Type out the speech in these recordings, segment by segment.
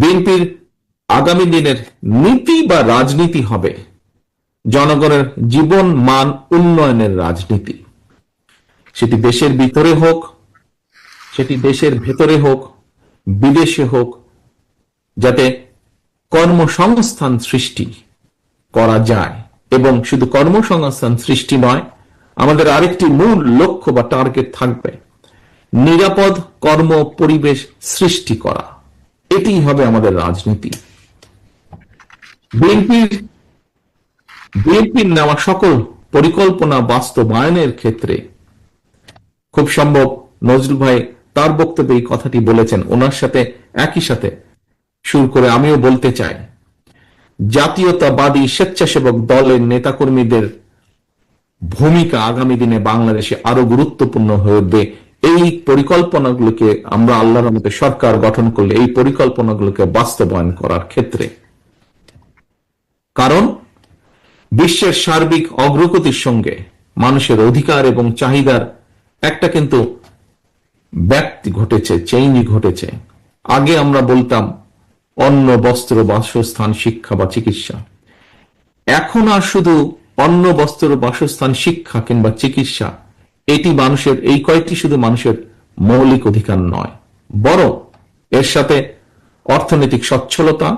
বিএনপির আগামী দিনের নীতি বা রাজনীতি হবে জনগণের জীবন মান উন্নয়নের রাজনীতি। সেটি দেশের ভিতরে হোক, সেটি দেশের ভেতরে হোক, বিদেশে হোক, যাতে কর্মসংস্থান সৃষ্টি করা যায়। এবং শুধু কর্মসংস্থান সৃষ্টি নয়, আমাদের আরেকটি মূল লক্ষ্য বা টার্গেট থাকবে, নিরাপদ কর্ম পরিবেশ সৃষ্টি করা। এটি হবে আমাদের রাজনীতি। বিএনপির বিএনপির নেওয়া সকল পরিকল্পনা বাস্তবায়নের ক্ষেত্রে খুব সম্ভব নজরুল ভাই তার বক্তব্যে এই কথাটি বলেছেন। ওনার সাথে একই সাথে শুরু করে আমিও বলতে চাই, জাতীয়তাবাদী স্বেচ্ছাসেবক দলের নেতাকর্মীদের ভূমিকা আগামী দিনে বাংলাদেশে আরও গুরুত্বপূর্ণ হয়ে উঠবে এই পরিকল্পনাগুলোকে আমরা আল্লাহর মতো সরকার গঠন করলে, এই পরিকল্পনাগুলোকে বাস্তবায়ন করার ক্ষেত্রে। কারণ, বিশ্বের সার্বিক অগ্রগতির সঙ্গে মানুষের অধিকার এবং চাহিদার একটা কিন্তু ব্যক্তি ঘটেছে চেঞ্জ ঘটেছে। আগে আমরা বলতাম, অন্ন, বস্ত্র, বাসস্থান, শিক্ষা বা চিকিৎসা। এখন আর শুধু অন্ন, বস্ত্র, বাসস্থান, শিক্ষা কিংবা চিকিৎসা এটি মানুষের, এই কয়েকটি শুধু মানুষের মৌলিক অধিকার নয়, বরং এর সাথে অর্থনৈতিক সচ্ছলতা,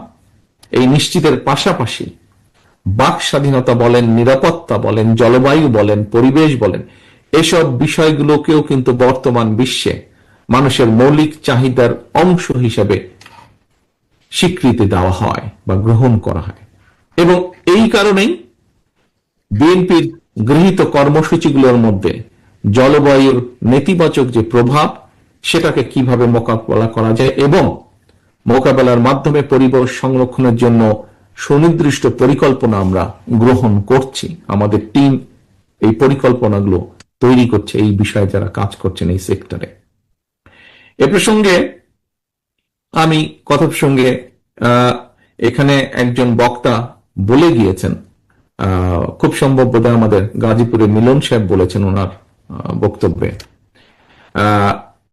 এই নিশ্চিতের পাশাপাশি বাক স্বাধীনতা বলেন, নিরাপত্তা বলেন, জলবায়ু বলেন, পরিবেশ বলেন, এসব বিষয়গুলোকেও কিন্তু বর্তমান বিশ্বে মানুষের মৌলিক চাহিদার অংশ হিসেবে স্বীকৃতি দেওয়া হয় বা গ্রহণ করা হয়। এবং এই কারণেই বিএনপির গৃহীত কর্মসূচিগুলোর মধ্যে জলবায়ুর নেতিবাচক যে প্রভাব, সেটাকে কীভাবে মোকাবেলা করা যায় এবং মোকাবেলার মাধ্যমে পরিবেশ সংরক্ষণের জন্য সুনির্দিষ্ট পরিকল্পনা আমরা গ্রহণ করছি। আমাদের টিম এই পরিকল্পনাগুলো তৈরি করছে, এই বিষয়ে যারা কাজ করছেন এই সেক্টরে এ। প্রসঙ্গে আমি কথা প্রসঙ্গে এখানে একজন বক্তা বলে গিয়েছেন। খুব সম্ভব বোধহয় আমাদের গাজীপুরে মিলন সাহেব বলেছেন ওনার বক্তব্যে। আহ,